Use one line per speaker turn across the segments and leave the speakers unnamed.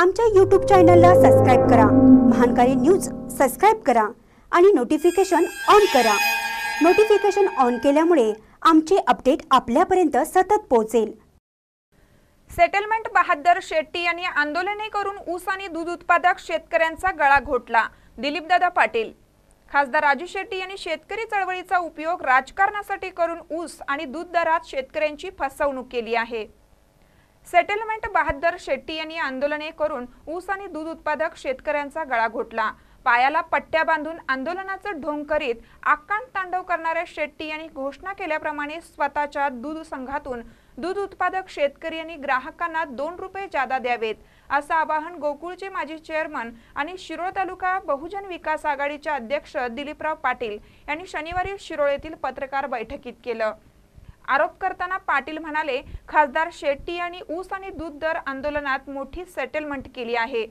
आमच्या यूट्यूब चॅनलला सबस्क्राईब करा. महानकारी न्यूज सबस्क्राईब करा आणि नोटिफिकेशन ऑन करा. नोटिफिकेशन ऑन केल्यामुळे आमचे अपडेट आपल्यापर्यंत सतत पोहोचेल.
सेटलमेंट बहादर शेट्टी यांनी आंदोलने करून ऊस आणि दूध उत्पादक शेतकऱ्यांचा गळा घोटला. दिलीपदादा पाटील. खासदार राजू शेट्टी यांनी शेतकरी चळवळीचा उपयोग राजकारणासाठी करून ऊस आणि दूध दरात शेतकऱ्यांची फसवणूक केली आहे. सेटलमेंट बहादर शेट्टी यांनी आंदोलने करून ऊस आणि दूध उत्पादक शेतकऱ्यांचा गळा घोटला. पायाला पट्ट्या बांधून आंदोलनाचं ढोंग करीत आकांत तांडव करणाऱ्या शेट्टी यांनी घोषणा केल्याप्रमाणे स्वतःच्या दूध संघातून दूध उत्पादक शेतकरी आणि ग्राहकांना दोन रुपये जादा द्यावेत असं आवाहन गोकुळचे माजी चेअरमन आणि शिरोळ तालुका बहुजन विकास आघाडीचे अध्यक्ष दिलीपराव पाटील यांनी शनिवारी शिरोळ येथील पत्रकार बैठकीत केलं. आरोप करताना पाटील म्हणाले खासदार शेट्टी यांनी ऊस आणि दूध दर आंदोलनात मोठी सेटलमेंट केली आहे.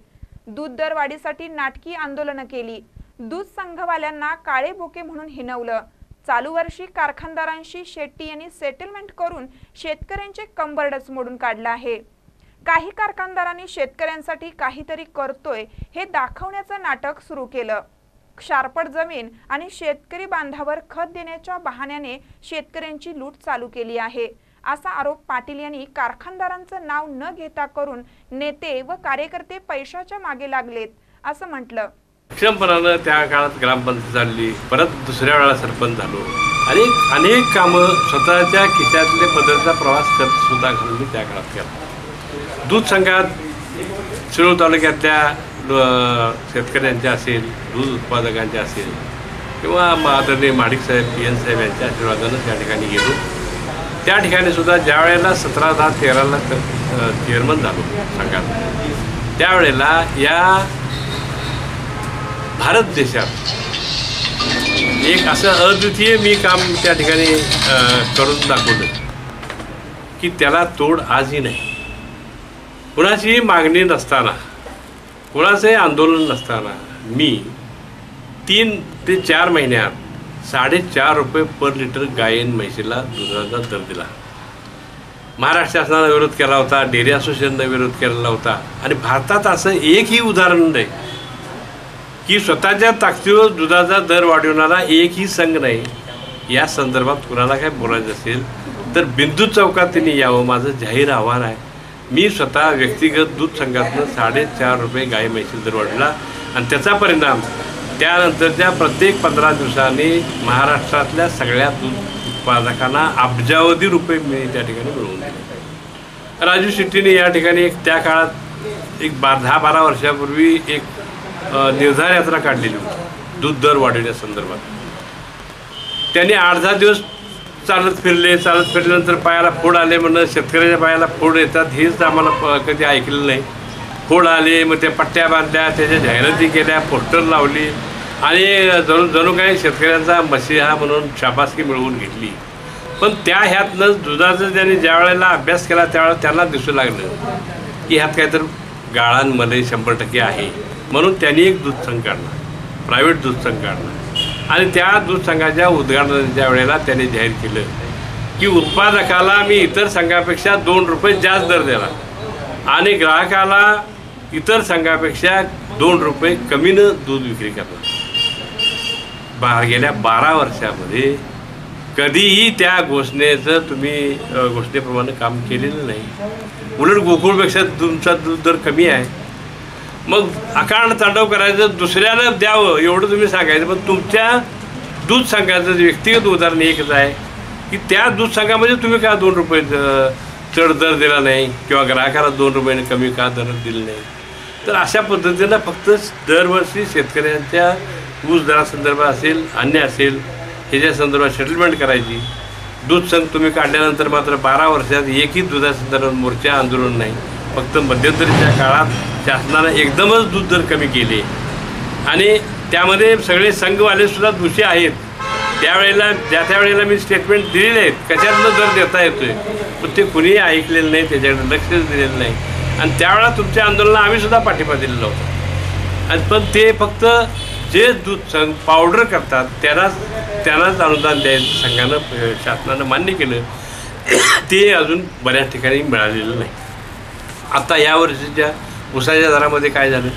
दूध दर वाढीसाठी नाटकी आंदोलनं केली. दूध संघवाल्यांना काळे बोके म्हणून हिनवलं चालू वर्षी कारखानदारांशी शेट्टी यांनी सेटलमेंट करून शेतकऱ्यांचे कंबरडच मोडून काढलं आहे. काही कारखानदारांनी शेतकऱ्यांसाठी काहीतरी करतोय हे दाखवण्याचं नाटक सुरू केलं. क्षारपड जमीन आणि शेतकरी बांधावर खत देण्याच्या बहाण्याने शेतकऱ्यांची लूट चालू केली आहे. असा आरोप पाटील यांनी कारखानदारांचं नाव न घेता करून नेते व कार्यकर्ते पैशाच्या मागे लागलेत असं म्हटलं.
सक्षमपणानं त्या काळात ग्रामपंचायत चालली परत दुसऱ्या वेळा सरपंच झालो. अनेक अनेक कामं स्वतःच्या खिशातले पदरचा प्रवास करत सुद्धा घालून मी त्या काळात केला. दूध संघात शिरोळ तालुक्यातल्या शेतकऱ्यांच्या असेल दूध उत्पादकांच्या असेल किंवा आदरणीय माडिक साहेब पी एन साहेब यांच्या आशीर्वादानं त्या ठिकाणी गेलो. त्या ठिकाणी सुद्धा ज्या वेळेला सतरा दहा तेराला चेअरमन झालो संघात त्यावेळेला या भारत देशात एक असं अद्वितीय मी काम त्या ठिकाणी करून दाखवलं की त्याला तोड आजही नाही. कुणाचीही मागणी नसताना कुणाचंही आंदोलन नसताना मी तीन ते चार महिन्यात साडेचार रुपये पर लिटर गायन म्हैशीला दुधाचा दर दिला. महाराष्ट्र शासनानं विरोध केला होता डेअरी असोसिएशननं विरोध केलेला होता आणि भारतात असं एकही उदाहरण नाही की स्वतःच्या ताकदीवर दुधाचा दर वाढवणारा एकही संघ नाही. या संदर्भात कुणाला काय बोलायचं असेल तर बिंदू चौकात त्यांनी यावं माझं जाहीर आव्हान आहे. मी स्वतः व्यक्तिगत दूध संघातनं साडेचार रुपये गाय म्हैशी दर वाढला. आणि त्याचा परिणाम त्यानंतरच्या प्रत्येक पंधरा दिवसांनी महाराष्ट्रातल्या सगळ्या दूध उत्पादकांना अब्जावधी रुपये मी त्या ठिकाणी मिळवून दिले. राजू शेट्टीने या ठिकाणी एक त्या काळात एक बा दहा बारा वर्षापूर्वी एक निर्धार यात्रा काढलेली होती. दूध दर वाढवण्यासंदर्भात त्यांनी आठ दहा दिवस चालत फिरले चालत फिरल्यानंतर पायाला फोड आले म्हणून शेतकऱ्याच्या पायाला फोड येतात हेच आम्हाला प- कधी ऐकलेलं नाही. फोड आले मग त्या पट्ट्या बांधल्या त्याच्या जाहिराती केल्या पोस्टर लावली आणि जणू जणू काही शेतकऱ्यांचा मसीहा म्हणून शाबासकी मिळवून घेतली. पण त्या ह्यातनं दुधाचं त्यांनी ज्या वेळेला अभ्यास केला त्यावेळेला त्यांना दिसू लागलं की ह्यात काहीतरी गाळांमध्ये शंभर टक्के आहे. म्हणून त्यांनी एक दूध संघ काढला प्रायव्हेट दूध संघ काढला. आणि त्या दूध संघाच्या उद्घाटनाच्या वेळेला त्यांनी जाहीर केलं की उत्पादकाला मी इतर संघापेक्षा दोन रुपये जास्त दर देणार. आणि ग्राहकाला इतर संघापेक्षा दोन रुपये कमीनं दूध विक्री करणार. बा गेल्या बारा वर्षामध्ये कधीही त्या घोषणेचं तुम्ही घोषणेप्रमाणे काम केलेलं नाही. उलट गोकुळपेक्षा तुमचा दूध दर कमी आहे. मग अकारण तांडव करायचं दुसऱ्याला द्यावं एवढं तुम्ही सांगायचं. पण तुमच्या दूध संघाचं व्यक्तिगत उदाहरण एकच आहे की त्या दूध संघामध्ये तुम्ही का दोन रुपये चढ दर दिला नाही किंवा ग्राहकाला दोन रुपयाने कमी का दर दिले नाही? तर अशा पद्धतीनं फक्त दरवर्षी शेतकऱ्यांच्या ऊस दरासंदर्भात असेल अन्य असेल ह्याच्या संदर्भात सेटलमेंट करायची दूध संघ तुम्ही काढल्यानंतर मात्र बारा वर्षात एकही दुधासंदर्भात मोर्चा आंदोलन नाही. फक्त मध्यंतरीच्या काळात शासनानं एकदमच दूध दर कमी केले. आणि त्यामध्ये सगळे संघवालेसुद्धा दोषी आहेत. त्यावेळेला ज्या त्या वेळेला मी स्टेटमेंट दिलेले आहेत. कशातनं दर देता येतो आहे पण ते कुणीही ऐकलेलं नाही त्याच्याकडे लक्षच दिलेलं नाही. आणि त्यावेळेला तुमच्या आंदोलनाला आम्हीसुद्धा पाठिंबा दिलेला होता. आणि पण ते फक्त जे दूध संघ पावडर करतात त्यांनाच त्यांनाच अनुदान द्यायचं संघानं शासनानं मान्य केलं. ते अजून बऱ्याच ठिकाणी मिळालेलं नाही. आता या वर्षीच्या उसाच्या दरामध्ये काय झालं?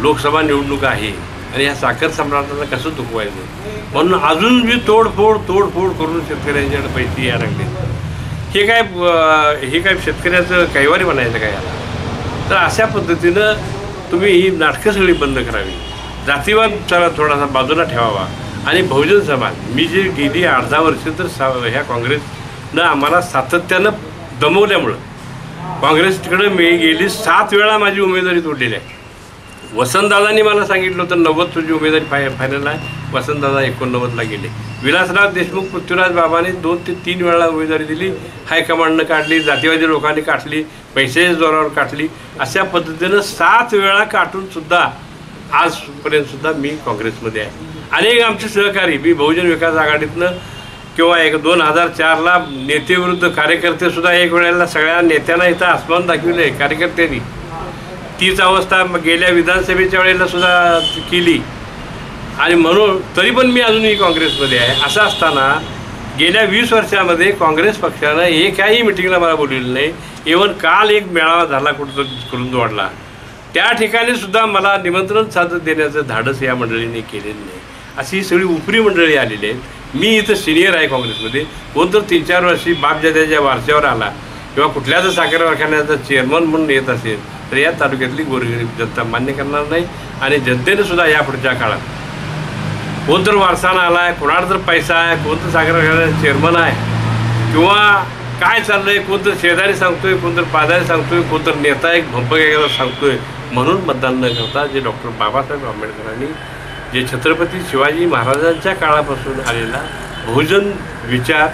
लोकसभा निवडणूक आहे आणि ह्या साखर सम्राटांना कसं दुखवायचं? म्हणून अजून मी तोडफोड तोडफोड करून शेतकऱ्यांच्याकडे पैसे यायला लागले. हे काय हे काय शेतकऱ्याचं कैवारी म्हणायचं काय याला? तर अशा पद्धतीनं तुम्ही ही नाटकं सगळी बंद करावी. जातीवाद त्याला थोडासा बाजूला ठेवावा. आणि बहुजन समाज मी जे गेली अर्धा वर्ष तर सा ह्या काँग्रेसनं आम्हाला सातत्यानं दमवल्यामुळं काँग्रेसकडे मी गेली सात वेळा माझी उमेदवारी तोडलेली आहे. वसंतदादांनी मला सांगितलं होतं नव्वद तुझी उमेदवारी फाय फायनल आहे. वसंतदादा एकोणनव्वदला गेले. विलासराव देशमुख पृथ्वीराज बाबांनी दोन ते तीन वेळा उमेदवारी दिली. हायकमांडनं काढली जातीवादी लोकांनी काढली पैशाच्या जोरावर काढली. अशा पद्धतीनं सात वेळा काढून सुद्धा आजपर्यंत सुद्धा मी काँग्रेसमध्ये आहे. अनेक आमचे सहकारी मी बहुजन विकास आघाडीतनं किंवा एक दोन हजार चारला नेतेविरुद्ध कार्यकर्तेसुद्धा एक वेळेला सगळ्या नेत्यांना इथं आसमान दाखविले कार्यकर्त्यांनी. तीच अवस्था गेल्या विधानसभेच्या वेळेला सुद्धा केली. आणि म्हणून तरी पण मी अजूनही काँग्रेसमध्ये आहे. असं असताना गेल्या वीस वर्षामध्ये काँग्रेस पक्षानं एकाही मिटिंगला मला बोललेलं नाही. इवन काल एक मेळावा झाला कुठं कुरुंदवाडला त्या ठिकाणी सुद्धा मला निमंत्रण साधत देण्याचं धाडस या मंडळीने केलेलं नाही. अशी ही सगळी उपरी मंडळी आलेली आहेत. मी इथं सिनियर आहे काँग्रेसमध्ये. कोण तर तीन चार वर्षी बापजात्याच्या वारशावर आला. किंवा कुठल्याच साखर कारखान्याचा चेअरमन म्हणून येत असेल तर या तालुक्यातली गोरगरीब जनता मान्य करणार नाही आणि जनतेने सुद्धा या पुढच्या काळात. कोण तर वारसानं आला आहे कोणाला तर पैसा आहे कोण तर साखर कारखान्याचा चेअरमन आहे किंवा काय चाललंय कोण तर शेजारी सांगतोय कोण तर पादारी सांगतोय कोण तर नेता एक भंपक सांगतोय म्हणून मतदान न करता जे डॉक्टर बाबासाहेब आंबेडकरांनी जे छत्रपती शिवाजी महाराजांच्या काळापासून आलेला बहुजन विचार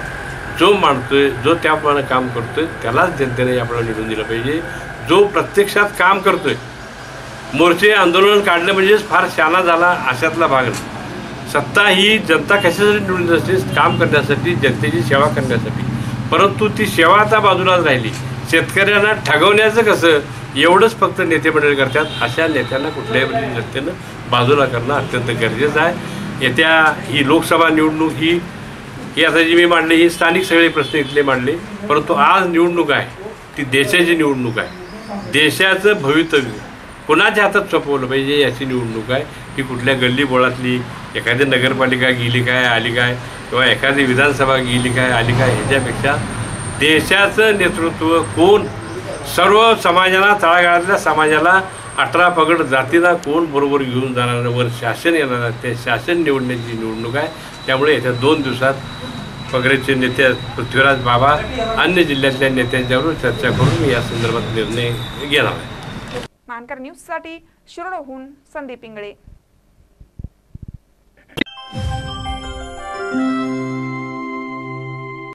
जो मांडतोय जो त्याप्रमाणे काम करतोय त्यालाच जनतेने आपल्याला निवडून दिलं पाहिजे. जो प्रत्यक्षात काम करतोय मोर्चे आंदोलन काढलं म्हणजेच फार शाना झाला अशातला भाग नाही. सत्ता ही जनता कशासाठी निवडून असते? काम करण्यासाठी जनतेची सेवा करण्यासाठी. परंतु ती सेवा आता बाजूलाच राहिली. शेतकऱ्यांना ठगवण्याचं कसं? एवढंच फक्त नेते मंडळी करतात अशा नेत्यांना कुठल्याही म्हणजे जनतेनं बाजूला करणं अत्यंत गरजेचं आहे. येत्या ही लोकसभा निवडणूक ही ही आता जी मी मांडली ही स्थानिक सगळे प्रश्न इथले मांडले परंतु आज निवडणूक आहे ती देशाची निवडणूक आहे. देशाचं भवितव्य कोणाच्या हातात सोपवलं पाहिजे याची निवडणूक आहे. ही कुठल्या गल्ली बोळातली एखादी नगरपालिका गेली काय आली काय किंवा एखादी विधानसभा गेली काय आली काय ह्याच्यापेक्षा देशाचं नेतृत्व कोण सर्व समाजाला तळागाळातल्या समाजाला अठरा पगड जातीला कोण बरोबर घेऊन जाणार वर शासन येणार ते शासन निवडण्याची निवडणूक आहे. त्यामुळे येत्या दोन दिवसात काँग्रेसचे नेते पृथ्वीराज बाबा अन्य जिल्ह्यातल्या नेत्यांच्यावर चर्चा करून मी या संदर्भात निर्णय घेणार आहे.
मानकर न्यूजसाठी शिरोडहून संदीप इंगळे.